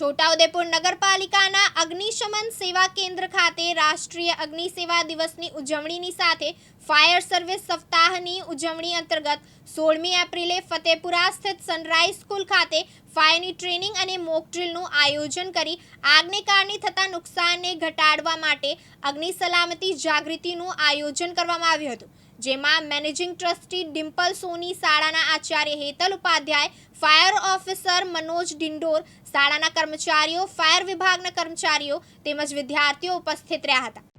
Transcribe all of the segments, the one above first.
છોટાઉદેપુર નગરપાલિકાના અગ્નિશમન સેવા કેન્દ્ર ખાતે રાષ્ટ્રીય અગ્નિ સેવા દિવસની ઉજવણીની સાથે ફાયર સર્વિસ સપ્તાહની ઉજવણી અંતર્ગત સોળમી એપ્રિલે ફતેપુરા સ્થિત સનરાઈઝ સ્કૂલ ખાતે ફાયરની ટ્રેનિંગ અને મોક ડ્રીલનું આયોજન કરી આગને કારણે થતા નુકસાનને ઘટાડવા માટે અગ્નિ સલામતી જાગૃતિનું આયોજન કરવામાં આવ્યું હતું. જેમાં મેનેજિંગ ટ્રસ્ટી ડિમ્પલ સોની શાળાના આચાર્ય હેતલ ઉપાધ્યાય, ફાયર ઓફિસર મનોજ ડિંડોર શાળાના કર્મચારીઓ, ફાયર વિભાગના કર્મચારીઓ તેમજ વિદ્યાર્થીઓ ઉપસ્થિત રહ્યા હતા.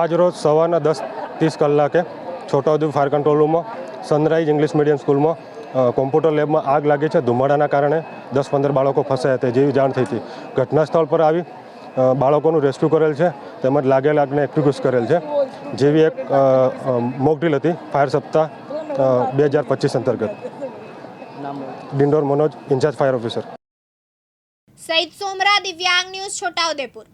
આજ રોજ સવારના દસ ત્રીસ કલાકે છોટાઉદેપુર ફાયર કંટ્રોલ રૂમમાં, સનરાઈઝ ઇંગ્લિશ મીડિયમ સ્કૂલમાં કોમ્પ્યુટર લેબમાં આગ લાગી છે. ધુમાડાના કારણે દસ પંદર બાળકો ફસાયા હતા. જેવી જાણ થઈ હતી. ઘટના સ્થળ પર આવી બાળકોનું રેસ્ક્યુ કરેલ છે તેમજ લાગેલ આગને એક્ટિવ્યુઝ કરેલ છે. જેવી એક મોકડ્રીલ હતી ફાયર સપ્તાહ બે હજાર પચીસ અંતર્ગત. Dindor Manoj, in charge fire officer. Saiyed Somra Divyang news, Chhotaudepur.